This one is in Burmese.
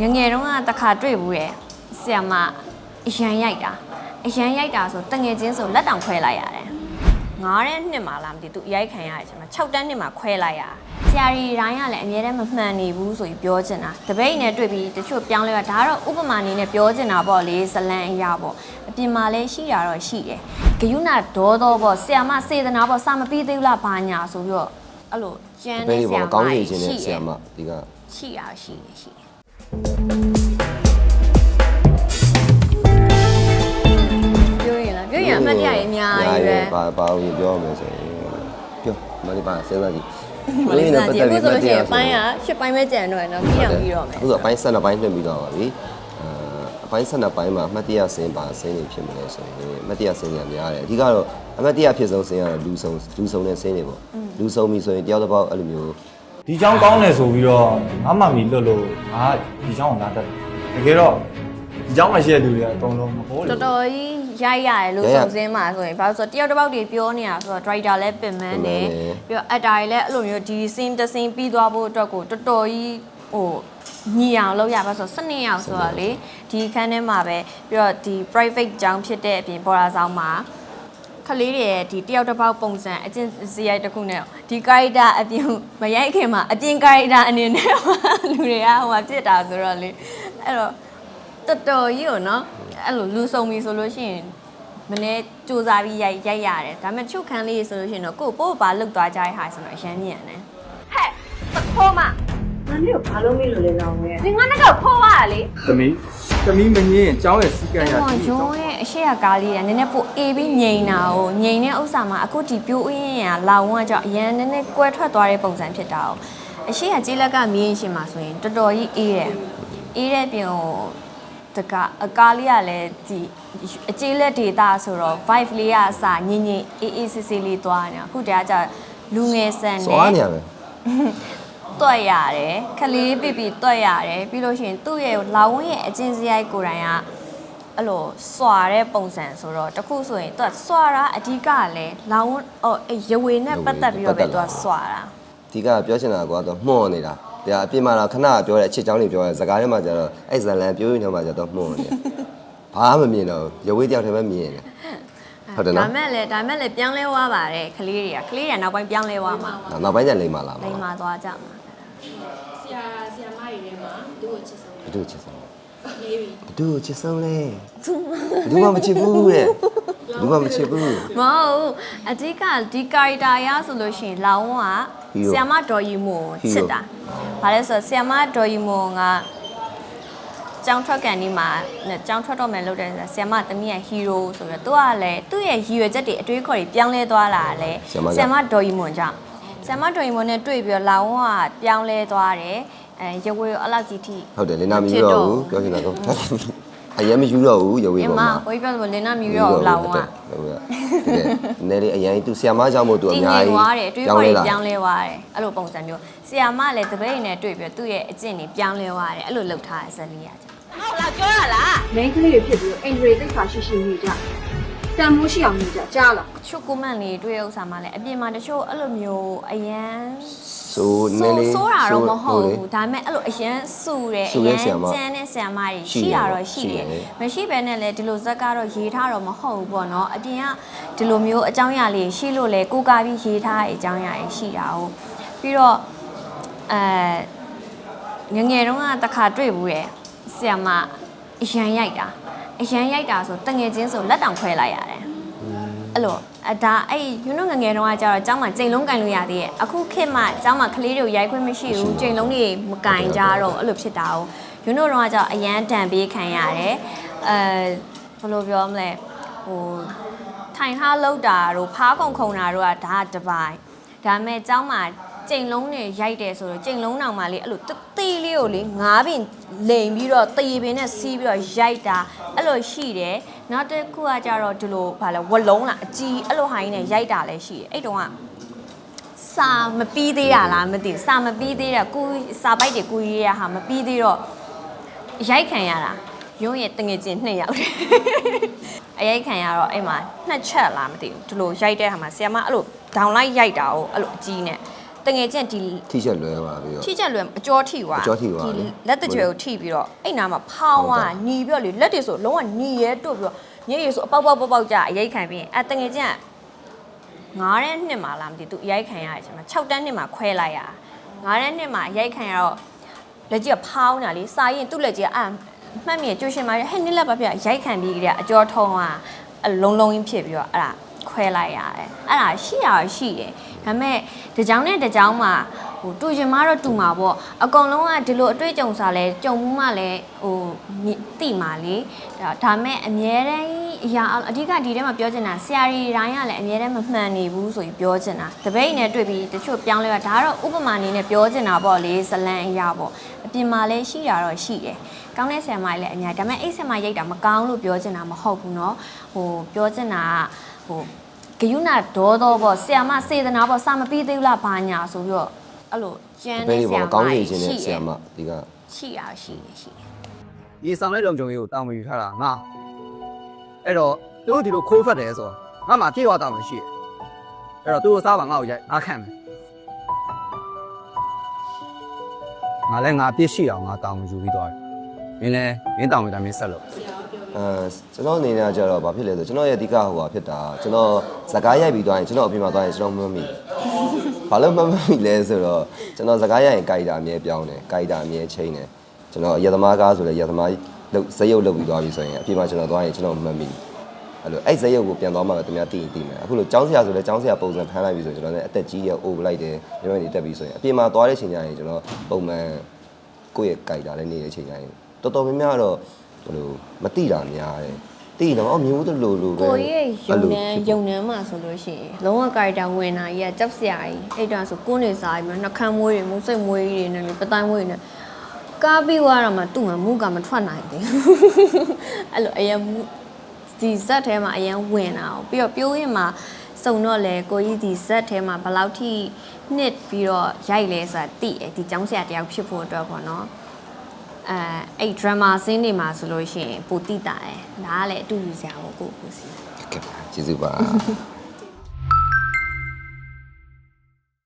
ငငယ်တုန်းကတစ်ခါတွေ့ဘူးတယ်ဆီယမအရန်ရိုက်တာအရန်ရိုက်တာဆိုတငယ်ချင်းဆိုလက်တောင်ခွဲလိုက်ရတယ်ငားတဲ့နှစ်မှာလားမသိသူအရိုက်ခံရတယ်ကျွန်မ6တန်းနှစ်မှာခွဲလိုက်ရတာဆရာကြီးတိုင်းကလည်းအမြဲတမ်းမမှန်နေဘူးဆိုပြီးပြောချင်တာတပိတ်နဲ့တွေ့ပြီးတချို့ပြောင်းလဲတာဒါကတော့ဥပမာအနေနဲ့ပြောချင်တာပေါ့လေဇလန်အရာပေါ့အပြင်မှာလည်းရှိတာတော့ရှိတယ်ဂယုဏဒေါသောပေါ့ဆရာမစေတနာပေါ့စာမပြီးသေးဘူးလားဘာညာဆိုပြီးတော့အဲ့လိုကျန်းဘယ်တဲ့ဒီဆပေါ်ရာမှာမကောင်းနေကြီးခြင်းနဲ့ရှိဆတယ်ရာမဒီကရှိတာရှိတယ်ရှိတယ် ပြောရင်လားပြောရင်အမှတ်တရရေးအများကြီးပဲဘာဘာလို့ပြောရမလဲဆိုရင်ပြောမလေးပါစဉ်းစားကြည့်မလေးစားကြည့်အခုဆိုလို့ရှိရင်အပိုင်းကရှစ်ပိုင်းပဲကြံတော့ရနော်ပြီးအောင်ပြီးတော့မယ်အခုဆိုအပိုင်း12ပိုင်းလွှင့်ပြီးတော့ပါပြီအဲအပိုင်း12ပိုင်းမှာအမှတ်တရစင်းပါစင်းတွေဖြစ်မလဲဆိုရင်အမှတ်တရစင်းတွေများတယ်အဓိကတော့အမှတ်တရဖြစ်ဆုံးစင်းကတော့လူဆုံးလူဆုံးတဲ့စင်းတွေပေါ့လူဆုံးပြီဆိုရင်တယောက်တစ်ပေါက်အဲ့လိုမျိုး ဒီချောင်းကောင်းတယ်ဆိုပြီးတော့ငါမှမီလွတ်လို့ငါဒီချောင်းကိုလာတတ်တယ်တကယ်တော့ဒီချောင်းမှာရှိတဲ့လူတွေကအကုန်လုံးမဟုတ်တော်တော်ကြီးရိုက်ရတယ်လို့စုံစင်းမှာဆိုရင်ဘာလို့ဆိုတော့တယောက်တစ်ပေါက်တွေပြောနေတာဆိုတော့ driver လည်းပင်မန်းတယ် ပြီးတော့ actor တွေလည်းအဲ့လိုမျိုးဒီ scene တစ် scene ပြီးသွားဖို့အတွက်ကိုတော်တော်ကြီးဟိုညီအောင်လုပ်ရပါဆိုတော့12ယောက်ဆိုတော့လေဒီခန်းထဲမှာပဲပြီးတော့ဒီ private ကျောင်းဖြစ်တဲ့အပြင်ပေါ်လာဆောင်မှာ ခလေးတွေရဲ့ဒီတယောက်တစ်ပေါက်ပုံစံအကျင့်စရိုက်တစ်ခုနဲ့ဒီကာရီတာအပြင်မရိုက်ခင်မှာအပြင်ကာရီတာအနေနဲ့ဟိုလူတွေကဟိုမှာပြစ်တာဆိုတော့လေအဲ့တော့တော်တော်ကြီးကိုနော်အဲ့လိုလူဆုံပြီဆိုလို့ရှိရင်မနေ့စူစားပြီးရိုက်ရိုက်ရတယ်ဒါပေမဲ့ချုပ်ခန်းလေးဆိုလို့ရှိရင်တော့ကိုယ့်ပို့ပါလုတ်သွားကြရဟာဆိုတော့အရန်မြန်တယ်ဟဲ့ဖိုးမ ငါမျိုးဘာလို့မေးလို့လဲတော့ငယ်ဒီငါကတော့ဖိုးရလေသမီးသမီးမငင်းကျောင်းရဲ့စီကံရအဲ့တော့ရုံးရဲ့အရှိရကားလေးကနည်းနည်းပိုအေးပြီးငိန်တာကိုငိန်တဲ့ဥစ္စာမှာအခုဒီပြိုးအင်းရလောင်ကကြောင့်အရန်နည်းနည်းကွဲထွက်သွားတဲ့ပုံစံဖြစ်တာ哦အရှိရကြီးလက်ကမြင်းရှင်မှာဆိုရင်တော်တော်ကြီးအေးတယ်အေးတဲ့ပြင်ကိုတကအကားလေးကလည်းဒီအကြီးလက်ဒေတာဆိုတော့ vibe လေးကအစညင်ညင်အေးအေးဆေးဆေးလေးသွားနေတာအခုတည်းကကြာလူငယ်ဆန်စွာနဲ့နေရမယ် တွက်ရတယ်ခလေးပြပြတွက်ရတယ်ပြီးလို့ရှိရင်သူ့ရဲ့လောင်ဝင်းရဲ့အချင်းစရိုက်ကိုယ်တိုင်ကအဲ့လိုစွာတဲ့ပုံစံဆိုတော့တခုဆိုရင်သူကစွာတာအဓိကလည်းလောင်ဝင်းအော်အဲ့ရဝေနဲ့ပတ်သက်ပြီးတော့ပဲသူကစွာတာဒီကပြောချင်တာကတော့မှော့နေတာဒါအပြင်မှာတော့ခဏပြောတဲ့အချစ်ချောင်းတွေပြောရဲစကားထဲမှာကျတော့အဲ့ဇလန်ပြောရင်ထဲမှာကျတော့မှော့နေဘာမှမမြင်တော့ရဝေးတယောက်တည်းပဲမြင်နေဟုတ်တယ်နော်ဒါမဲ့လည်းဒါမဲ့လည်းပြောင်းလဲသွားပါတယ်ခလေးတွေကခလေးတွေကနောက်ပိုင်းပြောင်းလဲသွားမှာနောက်ပိုင်းကျလိမ့်မှာလားလိမ္မာသွားကြမှာ ဆရာဆရာမတွေထဲမှာသူ့ကိုချစ်ဆုံးဘသူချစ်ဆုံးလေးပြီဘသူချစ်ဆုံးလဲဘသူမှမချစ်ဘူးတဲ့ဘသူမှမချစ်ဘူး မဟုတ်ဘူးအဓိကဒီကာရီတာရဆိုလို့ရှိရင်လောင်ဝက Hero ဆီယမဒေါ်ယူမိုကိုချစ်တာ Hero ဘာလဲဆိုတော့ဆီယမဒေါ်ယူမိုကကျောင်းထွက်ကန်ဒီမှာနဲ့ကျောင်းထွက်တော့မယ်လို့တဲ့ဆီယမသမီးရဲ့ hero ဆိုပြီးတော့သူကလည်းသူ့ရဲ့ရည်ရွယ်ချက်တွေအတွေးခေါ်တွေပြောင်းလဲသွားလာတယ်ဆီယမက ဆီယမဒေါ်ယူမိုကြောင့် ဆီယမဒေါ်ယူမိုနဲ့တွေ့ပြီးတော့လောင်ဝကပြောင်းလဲသွားတယ်အဲရဝေကိုအလောက်ကြီးထိဟုတ်တယ်လင်နာမယူတော့ဘူးပြောချင်တာတော့အရင်မယူတော့ဘူးရဝေးအပေါ်မမှာဝေးပြောလို့လင်းနာမြူရောလောင်ဝကဟုတ်ကဲ့နဲလေအရင်သူဆီယမကြောင့်မို့သူအတင်းများနေကြီးသွားတယ်တွေးခေါ်တွေပြောင်းလဲသွားတယ်အဲ့လိုပုံစံမျိုးဆီယာမလည်းတပည့်နဲ့တွေ့ပြီးတော့သူ့ရဲ့အကျင့်တွေပြောင်းလဲသွားတယ်အဲ့လိုလှုပ်ထားတဲ့ဇက်လေးရကြဟုတ်လားပြောရလားမိန်းကလေးတွေဖြစ်ပြီးတော့အင်္ဂရိတ်သိက္ခာရှိရှိနေကြ တန်မိုးရှိအောင်နေကြကြားလားချုကွန်မန်လေးတွေ့ရဥစ္စာမှလည်းအပြင်မှာတချို့အဲ့လိုမျိုးအရန်ဆိုနဲဆိုးလေဆိုးတာတော့မဟုတ်လေဘူးဒါပေမဲ့အဲ့လိုအရန်ဆူတယ်ဆူအတဲ့ရန်ဆရာမကျန်းတဲ့ဆရာမတွေရှိရှိတယ်တာတော့ရှိရှိတယ်တယ်မရှိဘဲနဲ့လည်းဒီလိုဇက်ကတော့ရေးထားတော့မဟုတ်ဘူးပေါ့နော်အပြင်ကဒီလိုမျိုးအကြောင်းအရာလေးရှိလို့လေကိုးကားပြီးရေးထားတဲ့အကြောင်းအရာတွေရှိတာ哦ပြီးတော့အဲငငယ်တုန်းကတစ်ခါတွေ့ဘူးတယ်ဆရာမအရန်ရိုက်တာ အရန်ရိုက်တာဆိုတငယ်ချင်းဆိုလက်တောင်ခွဲလိုက်ရတယ်အဲ့လိုအဒါအဲ့ယူနိုငငယ်တုန်းကကျတော့ကျောင်းမှာချိန်လုံးကင်လို့ရသေးရဲ့အခုခေတ်မှာကျောင်းမှာကလေးတွေကိုရိုက်ခွင့်မရှိဘူးချိန်လုံးတွေမကင်ကြတော့အဲ့လိုဖြစ်တာ哦ယူနိုတုန်းကကျတော့အရန်တန်ပေးခံရတယ်အဲဘယ်လိုပြောမလဲဟိုထိုင်ထားလောက်တာတို့ဖားခုံခုံတာတို့ကဒါကတစ်ပိုင်းဒါပေမဲ့ကျောင်းမှာ ချိန်လုံးတွေရိုက်တယ်ဆိုတော့ချိန်လုံးတောင်မှလေအဲ့လိုတတိလေးကိုလေငားပင်လိန်ပြီးတော့တရေပင်နဲ့စီးပြီးတော့ရိုက်တာအဲ့လိုရှိတယ်နောက်တစ်ခုကကြတော့ဒီလိုဗာလဲဝလုံးလားအကြီးအဲ့လိုဟိုင်းနဲ့ရိုက်တာလည်းရှိတယ်အဲ့တုန်းကစာမပြီးသေးတာလားမသိဘူးစာမပြီးသေးတာကိုစာပိုက်တွေကိုရေးရဟာမပြီးသေးတော့ရိုက်ခံရတာရုံးရဲ့တငယ်ချင်းနှစ်ယောက်တယ်အရိုက်ခံရတော့အဲ့မှာနှစ်ချက်လားမသိဘူးဒီလိုရိုက်တဲ့ဟာမှာဆီယမအဲ့လိုဒေါင်လိုက်ရိုက်တာကိုအဲ့လိုအကြီးနဲ့ တငယ်ချင်းဒီထိချက်လွဲပါပြီးတော့ထိချက်လွယ်အကျော်ထိသွားအကျော်ထိသွားဒီလေလက်တကြွယ်ကိုထိပြီးတော့အဲ့နာမှာဖောင်းသွားညီပြီးတော့လေလက်တွေဆိုလုံးဝညီရဲတို့ပြီးတော့ညရည်ဆိုအပေါက်ပေါက်ပေါက်ပေါက်ကြအရိတ်ခံပြီးရင်အဲတငယ်ချင်းက9တဲ့နှစ်မှာလားမသိသူအရိုက်ခံရတဲ့အချိန်မှာ6တန်းနှစ်မှာခွဲလိုက်ရ9တဲ့နှစ်မှာအရိုက်ခံရတော့လက်ကြီးကဖောင်းတာလေစာရင်သူ့လက်ကြီးကအာမှတ်မိရကျိုးရှင်မှာဟဲ့နစ်လက်ပါပြရိုက်ခံပြီးကြတဲ့အကျော်ထုံးอ่ะအလုံးလုံးကြီးဖြစ်ပြီးတော့အဲ့ဒါခွဲလိုက်ရတယ်အဲ့ဒါရှိရရှိတယ် ဒါပေမဲ့တကြောင်နဲ့တကြောင်မှာဟိုတူရင်မတော့တူမှာပေါ့အကောင်လုံးကဒီလိုအတွေ့အကြုံစားလဲကြုံမှုမှလည်းဟိုမြင်သိမှာလေဒါဒါပေမဲ့အမြဲတမ်းအရာအဓိကဒီထဲမှာပြောချင်တာဆရာကြီးတိုင်းကလည်းအမြဲတမ်းမမှန်နေဘူးဆိုပြီးပြောချင်တာတပိတ်နဲ့တွေ့ပြီးတချို့ပြောင်းလဲတာဒါကတော့ဥပမာအနေနဲ့ပြောချင်တာပေါ့လေဇလန်အရာပေါ့အပြင်မှာလည်းရှိတာတော့ရှိတယ်ကောင်းတဲ့ဆရာမကြီးလည်းအများကြီးဒါပေမဲ့အဲ့ဆရာမရိတ်တာမကောင်းလို့ပြောချင်တာမဟုတ်ဘူးเนาะဟိုပြောချင်တာကဟို ဂယုဏဒေါသောပေါ့ဆရာမစေတနာပေါ့စာမပြီးသေးဘူးလားဘာညာဆိုပြီးတော့အဲ့လိုကျန်းဘယ်တဲ့ဒီဆရာပေါ်မကောင်းနေကြီးခြင်းနဲ့ရှိဆတရာယ်မဒီကရှိရရှိတယ်ရှိတယ်ရေဆောင်တဲ့လုံခြုံရေးကိုတောင်းမယူထားတာငါအဲ့တော့သူတို့ဒီလိုခိုးဖက်တယ်ဆိုတော့ငါမှပြေဝတောင်းမရှိတယ်အဲ့တော့သူတို့စားပါငါ့ကိုရိုက်အားခံမယ်ငါလည်းငါပြစ်ရှိအောင်ငါတောင်းယူပြီးသွားတယ်မ င်းလည်းမင်းတောင်းယူတာမင်းဆက်လို့အဲကျွန်တော်အနေနဲ့ကြတော့ဘာဖြစ်လဲဆိုကျွန်တော်ရဲ့အဓိကဟိုဟာဖြစ်တာကျွန်တော်ဇကားရိုက်ပြီးသွားရင်ကျွန်တော်အပြင်မှာသွားရင်ကျွန်တော်မမမိဘာလို့မမမိလဲဆိုတော့ကျွန်တော်ဇကားရိုက်ရင်ကြိုက်တာအမြဲပြောင်းတယ်ကြိုက်တာအမြဲချိန်တယ်ကျွန်တော်ရသမားကားဆိုလဲရသမားလုတ်ဇက်ရုပ်လုတ်ပြီးသွားပြီဆိုရင်အပြင်မှာကျွန်တော်သွားရင်ကျွန်တော်မမိအဲ့လိုအဲ့ဇက်ရုပ်ကိုပြန်သွားမှပဲသူများသိရင်သိမယ်အခုလိုចောင်းဆရာဆိုလဲចောင်းဆရာပုံစံဖမ်းလိုက်ပြီဆိုရင်ကျွန်တော်လည်းအသက်ကြီးရအိုးလိုက်တယ်ညနေတက်ပြီဆိုရင်အပြင်မှာသွားတဲ့ချိန်ကျရင်ကျွန်တော်ပုံမှန်ကိုယ့်ရဲ့ကြိုက်တာလည်းနေတဲ့ချိန်ကျရင် တော်တော်များများတော့ဟိုလိုမတိတာများတယ်တိတော့အော်မျိုးတလို့လို့ပဲကိုကြီးရဲ့ယုံအဲ့လိုနန်းယုံနန်းမှာဆိုလို့ရှိရင်လုံးဝကာရက်တာဝင်တာကြီးကကြောက်စရာကြီးအဲ့တော့ဆိုကိုယ်နေစားပြီးနှခမ်းမွေးတွေမုတ်စိတ်မွေးတွေနဲ့လေပတိုင်းမွေးတွေနဲ့ကားပြီးသွားတော့မှသူ့မှာမူကမထွက်နိုင်သေးဘူးအဲ့လိုအရင်မူဒီဇက်ထဲမှာအရင်ဝင်တာ哦ပြီးတော့ပြိုးရင်မှာစုံတော့လေကိုကြီးဒီဇက်ထဲမှာဘယ်လောက်ထိနှစ်ပြီးတော့ရိုက်လဲဆိုတာသိတယ်ဒီចောင်းဆရာတယောက်ဖြစ်ဖို့အတွက်ပေါ့နော် အဲအဲ့ drama scene တွေမှာဆိုလို့ရှိရင်ပိုတိတာတယ်ဒါကလည်းအတူယူစရာပေါ့ကိုကိုစီကဲပါကျေးဇူးပါ